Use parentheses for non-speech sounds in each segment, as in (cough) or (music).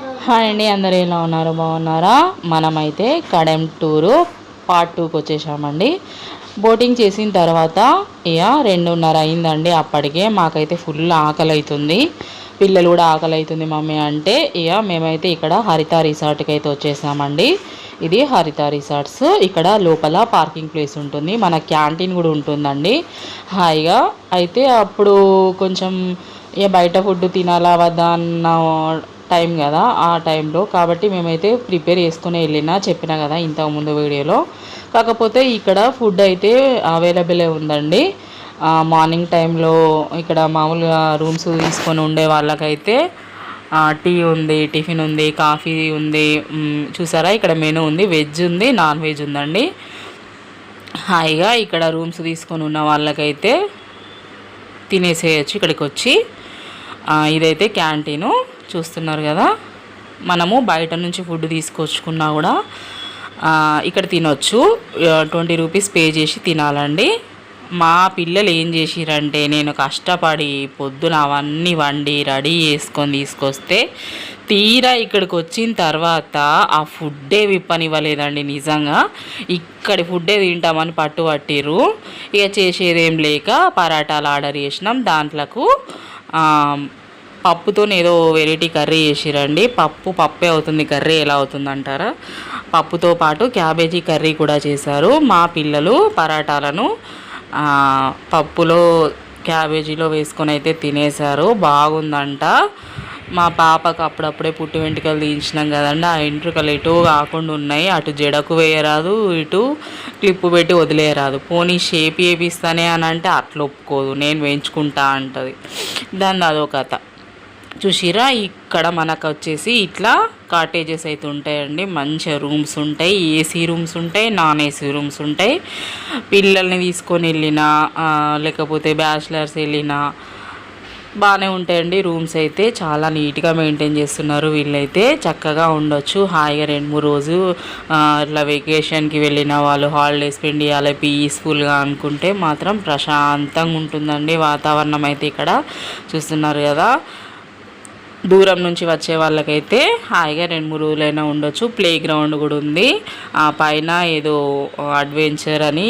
Hi అండి అందరు ఎలా ఉన్నారు? బాగున్నారా? మనమైతే కడెం టూరు పార్ట్ టూకి వచ్చేసామండి. బోటింగ్ చేసిన తర్వాత ఇక రెండున్నర అయిందండి అప్పటికే. మాకైతే ఫుల్ ఆకలి అవుతుంది పిల్లలు కూడా ఆకలి అవుతుంది మమ్మీ అంటే. ఇక మేమైతే ఇక్కడ హరిత రిసార్ట్కి అయితే వచ్చేసామండి. ఇది హరిత రిసార్ట్స్. ఇక్కడ లోపల పార్కింగ్ ప్లేస్ ఉంటుంది. మన క్యాంటీన్ కూడా ఉంటుందండి. హాయిగా అయితే అప్పుడు కొంచెం ఇక బయట ఫుడ్ తినాలా వద్దా అన్న టైం కదా ఆ టైంలో. కాబట్టి మేమైతే ప్రిపేర్ చేసుకుని వెళ్ళినా చెప్పిన కదా ఇంతకుముందు వీడియోలో. కాకపోతే ఇక్కడ ఫుడ్ అయితే అవైలబులే ఉందండి. మార్నింగ్ టైంలో ఇక్కడ మామూలుగా రూమ్స్ తీసుకొని ఉండే వాళ్ళకైతే టీ ఉంది టిఫిన్ ఉంది కాఫీ ఉంది. చూసారా? ఇక్కడ మెనూ ఉంది వెజ్ ఉంది నాన్ వెజ్ ఉందండి. హాయిగా ఇక్కడ రూమ్స్ తీసుకొని ఉన్న వాళ్ళకైతే తినేసేయచ్చు ఇక్కడికి వచ్చి ఇదైతే క్యాంటీను. చూస్తున్నారు కదా మనము బయట నుంచి ఫుడ్ తీసుకొచ్చుకున్నా కూడా ఇక్కడ తినొచ్చు. ట్వంటీ రూపీస్ పే చేసి తినాలండి. మా పిల్లలు ఏం చేసిరంటే నేను కష్టపడి పొద్దున అవన్నీ వండి రెడీ చేసుకొని తీసుకొస్తే తీరా ఇక్కడికి వచ్చిన తర్వాత ఆ ఫుడ్డే విప్పనివ్వలేదండి నిజంగా. ఇక్కడి ఫుడ్డే తింటామని పట్టు పట్టిర్రు. ఇక చేసేదేం లేక పరాటాలు ఆర్డర్ చేసినాం. దాంట్లకు పప్పుతో ఏదో వెరైటీ కర్రీ చేసిరండి. పప్పు పప్పే అవుతుంది కర్రీ ఎలా అవుతుంది అంటారా పప్పుతో పాటు క్యాబేజీ కర్రీ కూడా చేశారు. మా పిల్లలు పరాటాలను పప్పులో క్యాబేజీలో వేసుకొని అయితే తినేశారు. బాగుందంట. మా పాపకు అప్పుడప్పుడే పుట్టి వెంట్రుకలు తీయించినాం కదండి. ఆ వెంట్రుకలు ఎటు కాకుండా ఉన్నాయి. అటు జడకు వేయరాదు ఇటు క్లిప్పు పెట్టి వదిలేయరాదు. పోనీ షేప్ వేపిస్తానే అని అంటే అట్లా ఒప్పుకోదు. నేను వేయించుకుంటా అంటుంది. దాన్ని అదో కథ. చూసిరా? ఇక్కడ మనకు వచ్చేసి ఇట్లా కాటేజెస్ అయితే ఉంటాయండి. మంచిగా రూమ్స్ ఉంటాయి. ఏసీ రూమ్స్ ఉంటాయి. నాన్ ఏసీ రూమ్స్ ఉంటాయి. పిల్లల్ని తీసుకొని వెళ్ళినా లేకపోతే బ్యాచిలర్స్ వెళ్ళినా బాగానే ఉంటాయండి. రూమ్స్ అయితే చాలా నీట్గా మెయింటైన్ చేస్తున్నారు. వీళ్ళైతే చక్కగా ఉండొచ్చు. హాయిగా రెండు మూడు రోజు ఇట్లా వెకేషన్కి వెళ్ళిన వాళ్ళు హాలిడేస్ స్పెండ్ చేయాలి పీస్ఫుల్గా అనుకుంటే మాత్రం ప్రశాంతంగా ఉంటుందండి వాతావరణం అయితే ఇక్కడ. చూస్తున్నారు కదా. దూరం నుంచి వచ్చే వాళ్ళకైతే హాయిగా రెండు మూడు రోజులైనా ఉండొచ్చు. ప్లే గ్రౌండ్ కూడా ఉంది. ఆ పైన ఏదో అడ్వెంచర్ అని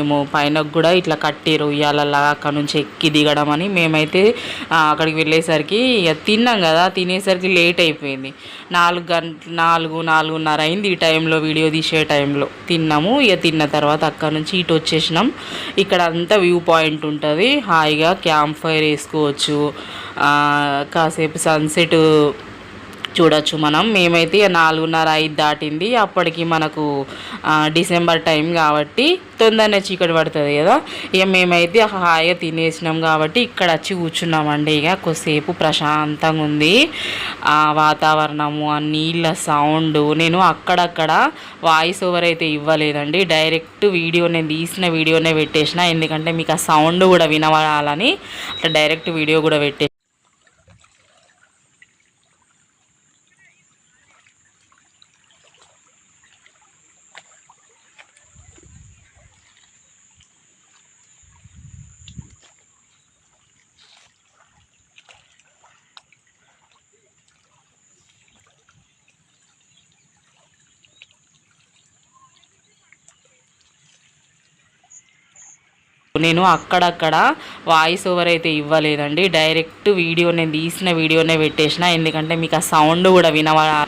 ఏమో పైన కూడా ఇట్లా కట్టిరు ఉయ్యాలలా అక్కడ నుంచి ఎక్కి దిగడం అని మేమైతే అక్కడికి వెళ్ళేసరికి ఇక తిన్నాం కదా తినేసరికి లేట్ అయిపోయింది. నాలుగు గంట నాలుగు నాలుగున్నర అయింది ఈ టైంలో వీడియో తీసే టైంలో తిన్నాము. ఇక తిన్న తర్వాత అక్కడ నుంచి ఇటు వచ్చేసినాం. ఇక్కడ అంతా వ్యూ పాయింట్ ఉంటుంది. హాయిగా క్యాంప్ ఫైర్ వేసుకోవచ్చు. కాసేపు సన్సెట్ చూడొచ్చు మనం. మేమైతే ఇక నాలుగున్నర ఐదు దాటింది. అప్పటికి మనకు డిసెంబర్ టైం కాబట్టి తొందరనే చీకటి పడుతుంది కదా. ఇక మేమైతే హాయిగా తినేసినాం కాబట్టి ఇక్కడ వచ్చి కూర్చున్నామండి. ఇక కొద్దిసేపు ప్రశాంతంగా ఉంది. ఆ వాతావరణము ఆ నీళ్ళ సౌండ్ నేను అక్కడక్కడ వాయిస్ ఓవర్ అయితే ఇవ్వలేదండి. డైరెక్ట్ వీడియో నేను తీసిన వీడియోనే పెట్టేసిన. ఎందుకంటే మీకు ఆ సౌండ్ కూడా వినవాలని అట్లా డైరెక్ట్ వీడియో కూడా పెట్టే నేను అక్కడక్కడ వాయిస్ ఓవర్ అయితే ఇవ్వలేదండి. డైరెక్ట్ వీడియో నేను తీసిన వీడియోనే పెట్టేసిన. ఎందుకంటే మీకు ఆ సౌండ్ కూడా వినవ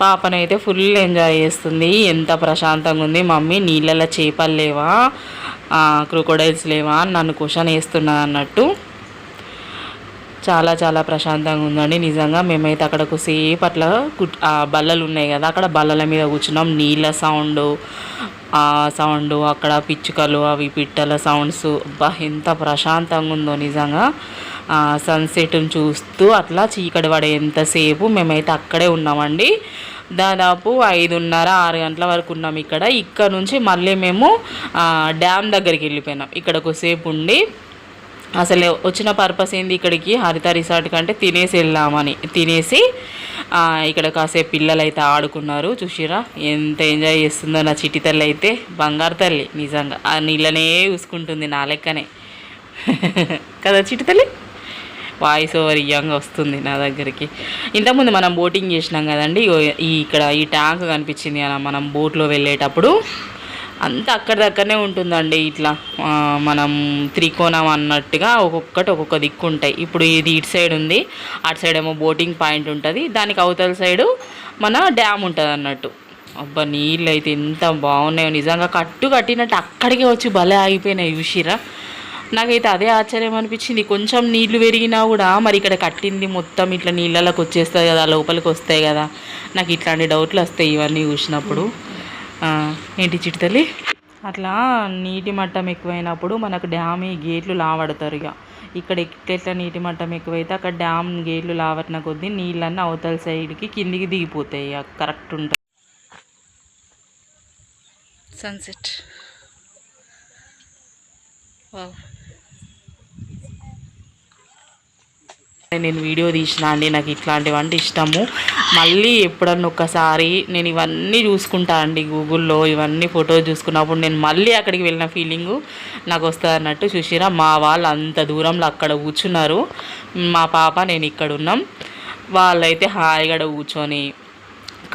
పాపనైతే ఫుల్ ఎంజాయ్ చేస్తుంది. ఎంత ప్రశాంతంగా ఉంది. మమ్మీ నీళ్ళలో చేపలు లేవా? క్రొకోడైల్స్ లేవా? అని నన్ను క్వశ్చన్ వేస్తున్నాను అన్నట్టు. చాలా చాలా ప్రశాంతంగా ఉందండి. నిజంగా మేమైతే అక్కడ సేపు అట్లా కుట్ బల్లలు ఉన్నాయి కదా అక్కడ బల్లల మీద కూర్చున్నాం. నీళ్ళ సౌండ్ ఆ సౌండ్ అక్కడ పిచ్చుకలు అవి పిట్టల సౌండ్స్. బా ఎంత ప్రశాంతంగా ఉందో నిజంగా. సన్సెట్ని చూస్తూ అట్లా చీకటి పడే ఎంతసేపు మేమైతే అక్కడే ఉన్నామండి. దాదాపు ఐదున్నర ఆరు గంటల వరకు ఉన్నాం ఇక్కడ. ఇక్కడ నుంచి మళ్ళీ మేము డ్యామ్ దగ్గరికి వెళ్ళిపోయినాం. ఇక్కడ ఒకసేపు ఉండి అసలు వచ్చిన పర్పస్ ఏంది ఇక్కడికి? హరిత రిసార్ట్ కంటే తినేసి వెళ్దామని తినేసి ఇక్కడ కాసేపు పిల్లలు అయితే ఆడుకున్నారు చూసిరా ఎంత ఎంజాయ్ చేస్తుందో నా చిట్టి తల్లి అయితే. బంగారు తల్లి నిజంగా. ఆ నీళ్ళనే చూసుకుంటుంది నా లెక్కనే. (laughs) కదా చిట్టి తల్లి? వాయిస్ ఓవర్ ఇయ్యంగా వస్తుంది నా దగ్గరికి. ఇంతకుముందు మనం బోటింగ్ చేసినాం కదండి ఈ ఇక్కడ ఈ ట్యాంక్ కనిపించింది కదా మనం బోట్లో వెళ్ళేటప్పుడు. అంతా అక్కడ దగ్గరనే ఉంటుందండి ఇట్లా. మనం త్రికోణం అన్నట్టుగా ఒక్కొక్కటి ఒక్కొక్క దిక్కు ఉంటాయి. ఇప్పుడు ఇది ఇటు సైడ్ ఉంది అటు సైడ్ ఏమో బోటింగ్ పాయింట్ ఉంటుంది దానికి అవతల సైడు మన డ్యామ్ ఉంటుంది అన్నట్టు. అబ్బా నీళ్ళు అయితే ఎంత బాగున్నాయో. నిజంగా కట్టు కట్టినట్టు అక్కడికే వచ్చి భలే ఆగిపోయినాయి చూసిరా నాకైతే అదే ఆశ్చర్యం అనిపించింది. కొంచెం నీళ్ళు పెరిగినా కూడా మరి ఇక్కడ కట్టింది మొత్తం ఇట్లా నీళ్ళలోకి వచ్చేస్తుంది కదా లోపలికి వస్తాయి కదా. నాకు ఇట్లాంటి డౌట్లు వస్తాయి ఇవన్నీ చూసినప్పుడు. ఏంటి చిట్టుతల్లి అట్లా నీటి మట్టం ఎక్కువైనప్పుడు మనకు డ్యామ్ ఈ గేట్లు లావడతారు ఇక. ఇక్కడ ఎట్లా నీటి మట్టం ఎక్కువైతే అక్కడ డ్యామ్ గేట్లు లావట్న కొద్దీ నీళ్ళన్నీ అవతల సైడ్కి కిందికి దిగిపోతాయి ఇక. కరెక్ట్ ఉంటుంది. సన్సెట్. నేను వీడియో తీసిన అండి నాకు ఇట్లాంటివంటే ఇష్టము. మళ్ళీ ఎప్పుడన్నా ఒక్కసారి నేను ఇవన్నీ చూసుకుంటా అండి గూగుల్లో ఇవన్నీ ఫోటోస్ చూసుకున్నప్పుడు నేను మళ్ళీ అక్కడికి వెళ్ళిన ఫీలింగు నాకు వస్తుంది అన్నట్టు చూసిరా. మా వాళ్ళు అంత దూరంలో అక్కడ కూర్చున్నారు. మా పాప నేను ఇక్కడ ఉన్నాం. వాళ్ళైతే హాయిగా కూర్చొని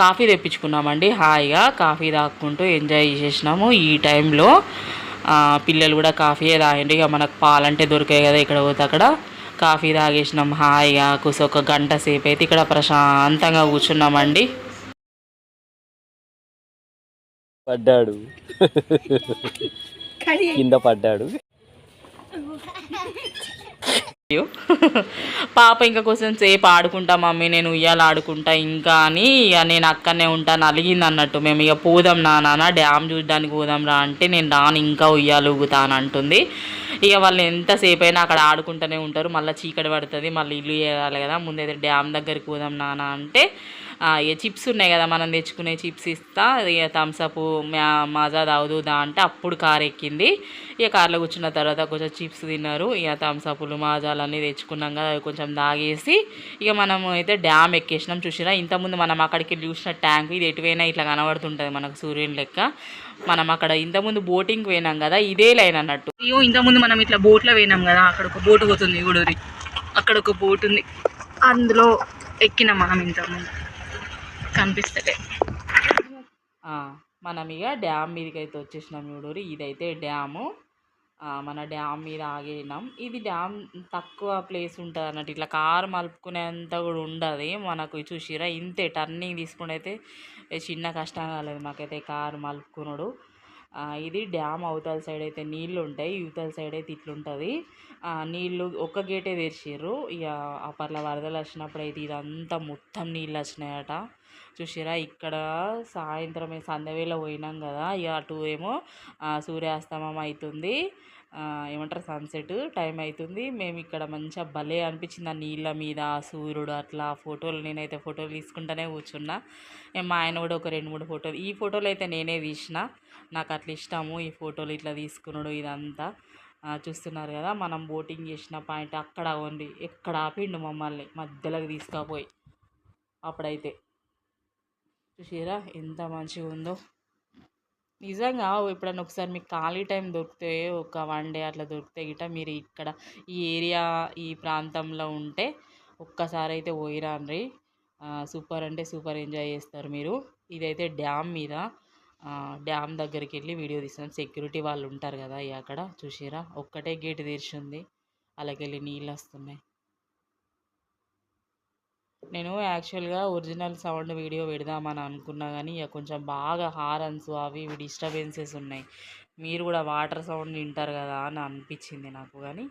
కాఫీ తెప్పించుకున్నామండి. హాయిగా కాఫీ తాక్కుంటూ ఎంజాయ్ చేసేసినాము. ఈ టైంలో పిల్లలు కూడా కాఫీయే తాగండి ఇక మనకు పాలంటే దొరికాయి కదా ఇక్కడ పోతే అక్కడ. కాఫీ తాగేసినాం. హాయిగా కూర్చో ఒక గంట సేపు అయితే ఇక్కడ ప్రశాంతంగా కూర్చున్నామండి. పడ్డాడు. కింద పడ్డాడు. అయ్యో. పాప ఇంకా కొంచెం సేపు ఆడుకుంటా మమ్మీ నేను ఉయ్యాల ఆడుకుంటా ఇంకా అని ఇక నేను అక్కడనే ఉంటాను అలిగింది అన్నట్టు. మేము ఇక పోదాం నా నాన్న డ్యామ్ చూడడానికి పోదాం రా అంటే నేను రాను ఇంకా ఉయ్యాలు ఊగుతాను అంటుంది. ఇక వాళ్ళు ఎంతసేపు అయినా అక్కడ ఆడుకుంటూనే ఉంటారు. మళ్ళీ చీకటి పడుతుంది. మళ్ళీ ఇల్లు చేయాలి కదా. ముందైతే డ్యామ్ దగ్గరికి పోదాం నాన్న అంటే చిప్స్ ఉన్నాయి కదా మనం తెచ్చుకునే చిప్స్ ఇస్తా ఇక థమ్స్అప్ మాజా తాగుదు దా అంటే అప్పుడు కార్ ఎక్కింది. ఇక కార్లో కూర్చున్న తర్వాత కొంచెం చిప్స్ తిన్నారు. ఇక థమ్స్అప్లు మాజాలు అన్నీ తెచ్చుకున్నాం కదా అవి కొంచెం తాగేసి. ఇక మనం అయితే డ్యామ్ ఎక్కేసినాం చూసినా ఇంతకుముందు మనం అక్కడికి చూసిన ట్యాంక్ ఇది ఎటువైనా ఇట్లా కనబడుతుంటుంది మనకు సూర్యుని లెక్క. మనం అక్కడ ఇంతకుముందు బోటింగ్కి పోయినాం కదా ఇదే లైన్ అన్నట్టు. అయ్యో ఇంతకుముందు మనం ఇట్లా బోట్లో పోయినాం కదా అక్కడ ఒక బోటు పోతుంది గుడూరి. అక్కడ ఒక బోట్ ఉంది. అందులో ఎక్కినాం మనం ఇంతకుముందు. కనిపిస్తలే. మనం ఇక డ్యామ్ మీదకి అయితే వచ్చేసినాం చూడూరి ఇదైతే డ్యాము. మన డ్యామ్ మీద ఆగినాం. ఇది డ్యామ్ తక్కువ ప్లేస్ ఉంటుంది అన్నట్టు. ఇట్లా కారు మలుపుకునేంత కూడా ఉండదు. మనకు చూసిరా ఇంతే టర్నింగ్ తీసుకుని అయితే చిన్న కష్టం కాలేదు మాకైతే కారు మలుపుకున్నాడు ఇది డ్యామ్ అవతల సైడ్ అయితే నీళ్ళు ఉంటాయి. ఇవతల సైడ్ అయితే ఇట్లుంటుంది నీళ్ళు ఒక్క గేటే తెరిచిర్రు. ఇక అప్పట్లో వరదలు వచ్చినప్పుడు అయితే ఇదంతా మొత్తం నీళ్ళు వచ్చినాయట. చూసిరా ఇక్కడ సాయంత్రం సందవేళ పోయినాం కదా ఇక అటు ఏమో సూర్యాస్తమం అవుతుంది ఏమంటారు సన్సెట్ టైం అవుతుంది మేము ఇక్కడ మంచిగా భలే అనిపించింది ఆ నీళ్ళ మీద సూర్యుడు అట్లా ఫోటోలు నేనైతే ఫోటోలు తీసుకుంటూనే కూర్చున్నా. మా ఆయన కూడా ఒక రెండు మూడు ఫోటోలు ఈ ఫోటోలు అయితే నేనే తీసిన. నాకు అట్లా ఇష్టము ఈ ఫోటోలు ఇట్లా తీసుకున్నాడు ఇదంతా. చూస్తున్నారు కదా మనం బోటింగ్ చేసిన పాయింట్ అక్కడ ఉంది ఎక్కడ ఆపిండు మమ్మల్ని మధ్యలోకి తీసుకపోయి. అప్పుడైతే. చూసారా ఎంత మంచిగా ఉందో నిజంగా ఎప్పుడన్నా ఒకసారి మీకు ఖాళీ టైం దొరికితే ఒక వన్ డే అట్లా దొరికితే గిట మీరు ఇక్కడ ఈ ఏరియా ఈ ప్రాంతంలో ఉంటే ఒక్కసారి అయితే పోయిరాండ్రి. సూపర్ అంటే సూపర్ ఎంజాయ్ చేస్తారు మీరు. ఇదైతే డ్యామ్ మీద డ్యామ్ దగ్గరికి వెళ్ళి వీడియో తీస్తున్నాం. సెక్యూరిటీ వాళ్ళు ఉంటారు కదా ఇక అక్కడ చూసిరా? ఒక్కటే గేట్ తెరిచి ఉంది అలాగెళ్ళి నీళ్ళు వస్తున్నాయి. నేను యాక్చువల్గా ఒరిజినల్ సౌండ్ వీడియో పెడదామని అనుకున్నా కానీ ఇక కొంచెం బాగా హారన్స్ అవి ఇవి డిస్టర్బెన్సెస్ ఉన్నాయి. మీరు కూడా వాటర్ సౌండ్ వింటారు కదా అని అనిపించింది నాకు కానీ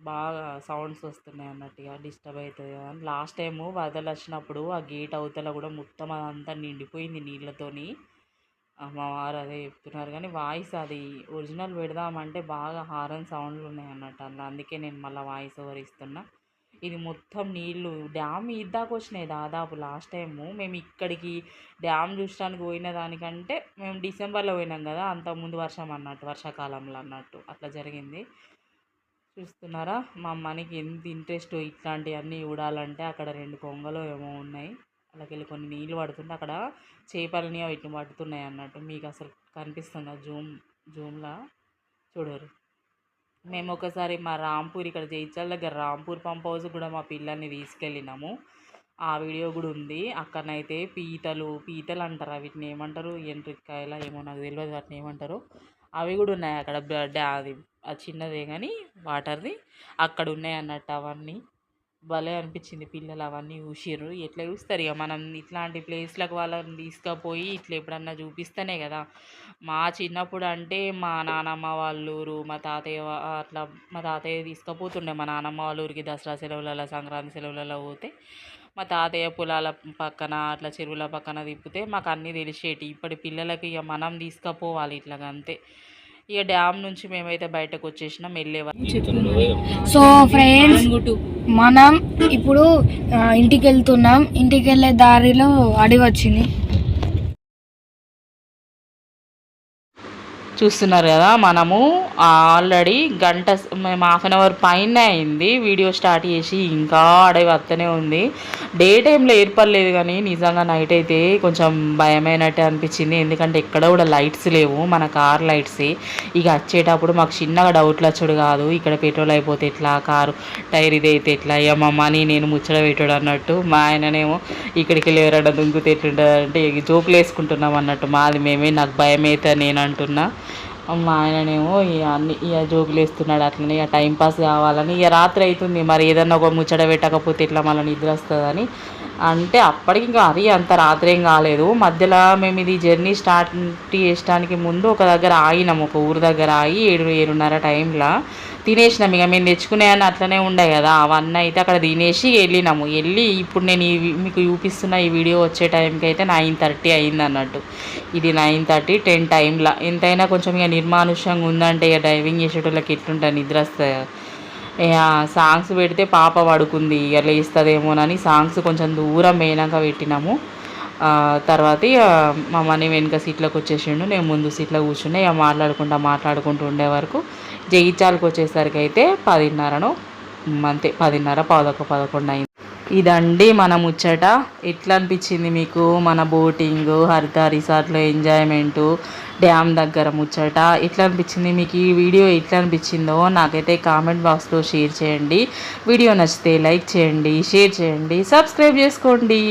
బాగా సౌండ్స్ వస్తున్నాయి అన్నట్టుగా డిస్టర్బ్ అవుతుంది కదా అని. లాస్ట్ టైము వరదలు వచ్చినప్పుడు ఆ గేట్ అవతల కూడా మొత్తం అదంతా నిండిపోయింది నీళ్ళతోని. మా వారు అదే చెప్తున్నారు కానీ వాయిస్ అది ఒరిజినల్ పెడదామంటే బాగా హారన్ సౌండ్లు ఉన్నాయి అన్నట్టు అందుకే నేను మళ్ళీ వాయిస్ ఓవర్ ఇస్తున్నా. ఇది మొత్తం నీళ్ళు. డ్యామ్ ఇద్దాకు వచ్చినాయి దాదాపు లాస్ట్ టైము మేము ఇక్కడికి డ్యామ్ చూసడానికి పోయిన దానికంటే మేము డిసెంబర్లో పోయినాం కదా అంతకుముందు వర్షం అన్నట్టు వర్షాకాలంలో అన్నట్టు. అట్లా జరిగింది. చూస్తున్నారా? మా అమ్మనికి ఎంత ఇంట్రెస్ట్ ఇట్లాంటివన్నీ చూడాలంటే అక్కడ రెండు కొంగలు ఏమో ఉన్నాయి. అలాగే కొన్ని నీళ్ళు పడుతుంటే అక్కడ చేపలని వీటిని పడుతున్నాయి అన్నట్టు. మీకు అసలు కనిపిస్తుందా? జూమ్ జూమ్లా? చూడరు. మేము ఒకసారి మా రాంపూర్ ఇక్కడ జైచల్ దగ్గర రాంపూర్ పంప్ హౌస్ కూడా మా పిల్లల్ని తీసుకెళ్ళినాము. ఆ వీడియో కూడా ఉంది. అక్కడనైతే పీతలు పీతలు అంటారు. వీటిని ఏమంటారు? ఎండ్రికాయల ఏమో నాకు తెలియదు వాటిని ఏమంటారు? అవి కూడా ఉన్నాయి అక్కడ. బ్లడ్ అది అది చిన్నదే కానీ వాటర్ది. అక్కడ ఉన్నాయి అన్నట్టు అవన్నీ. భలే అనిపించింది పిల్లలు అవన్నీ చూసిర్రు. ఎట్లా చూస్తారు ఇక మనం ఇట్లాంటి ప్లేస్లకు వాళ్ళని తీసుకుపోయి ఇట్లా ఎప్పుడన్నా చూపిస్తేనే కదా. మా చిన్నప్పుడు అంటే మా నానమ్మ వాళ్ళ ఊరు మా తాతయ్య అట్లా మా తాతయ్య తీసుకుపోతుండే. మా నానమ్మ వాళ్ళూరికి దసరా సెలవులలో సంక్రాంతి సెలవులలో పోతే మా తాతయ్య పొలాల పక్కన అట్లా చెరువుల పక్కన తిప్పితే మాకు అన్నీ తెలిసేటి. ఇప్పటి పిల్లలకి ఇక మనం తీసుకుపోవాలి ఇట్లాగంతే ఇక డ్యామ్ నుంచి మేమైతే బయటకు వచ్చేసినాం వెళ్ళే సో ఫ్రెండ్స్ మనం ఇప్పుడు ఇంటికి వెళ్తున్నాం. ఇంటికి వెళ్ళే దారిలో అడవి వచ్చింది. చూస్తున్నారు కదా మనము. ఆల్రెడీ గంట మేము హాఫ్ అన్ అవర్ పైన అయింది. వీడియో స్టార్ట్ చేసి ఇంకా అడవి వస్తూనే ఉంది. డే టైంలో ఏర్పడలేదు కానీ నిజంగా నైట్ అయితే కొంచెం భయమైనట్టు అనిపించింది. ఎందుకంటే ఎక్కడ కూడా లైట్స్ లేవు. మన కార్ లైట్స్. ఇక వచ్చేటప్పుడు మాకు చిన్నగా డౌట్లు వచ్చాడు కాదు. ఇక్కడ పెట్రోల్ అయిపోతే ఎట్లా? కారు టైర్ ఇది అయితే ఎట్లా? అయ్యమ్మని మనీ నేను ముచ్చట పెట్టాడు అన్నట్టు. మా ఆయననేమో ఇక్కడికి వెళ్ళి ఎవరైనా దుంకుతే ఎట్లుంటుంది అంటే జోకులు వేసుకుంటున్నాం అన్నట్టు. మాది మేమే నాకు భయం అయితే నేను అంటున్నా. మా ఆయననేమో ఇక అన్ని ఇక జోకులు వేస్తున్నాడు అట్లనే ఇక టైంపాస్ కావాలని ఇక రాత్రి అవుతుంది మరి ఏదన్నా ఒక ముచ్చట పెట్టకపోతే ఇట్లా మళ్ళీ నిద్ర వస్తుందని. అంటే అప్పటికి ఇంకా అది అంత రాత్రి ఏం కాలేదు. మధ్యలో మేము ఇది జర్నీ స్టార్ట్ చేయడానికి ముందు ఒక దగ్గర ఆగినాము ఒక ఊరు దగ్గర ఆగి ఏడు ఏడున్నర టైంలో. తినేసినాం ఇక. మేము తెచ్చుకునేవన్నీ అట్లనే ఉండే కదా. అవన్నీ అయితే అక్కడ తినేసి వెళ్ళినాము. వెళ్ళి ఇప్పుడు నేను ఈ మీకు చూపిస్తున్న ఈ వీడియో వచ్చే టైంకి అయితే నైన్ థర్టీ అయింది అన్నట్టు. ఇది నైన్ థర్టీ టెన్ టైంలో ఎంతైనా కొంచెం ఇక నిర్మానుష్యంగా ఉందంటే ఇక డ్రైవింగ్ చేసేటోళ్ళకి ఎట్లుంటుంది? నిద్ర వస్తుంది? కదా. సాంగ్స్ పెడితే పాప పడుకుంది. ఇక లేస్తుందేమోనని సాంగ్స్ కొంచెం దూరం పోయినాక పెట్టినాము. తర్వాత ఇక మా మనీ వెనుక సీట్లోకి వచ్చేసిండు. నేను ముందు సీట్లో కూర్చుండే ఇక మాట్లాడుకుంటా మాట్లాడుకుంటూ ఉండే వరకు జయించాలకు వచ్చేసరికి అయితే పదిన్నరను అంతే పదిన్నర పదొక పదకొండు అయింది. ఇదండి మన ముచ్చట. ఎట్లా అనిపించింది మీకు మన బోటింగ్ హరిత రిసార్ట్లో ఎంజాయ్మెంటు డ్యామ్ దగ్గర ముచ్చట? ఎట్లా అనిపించింది మీకు ఈ వీడియో? ఎట్లా అనిపించిందో నాకైతే కామెంట్ బాక్స్లో షేర్ చేయండి. వీడియో నచ్చితే లైక్ చేయండి షేర్ చేయండి సబ్స్క్రైబ్ చేసుకోండి.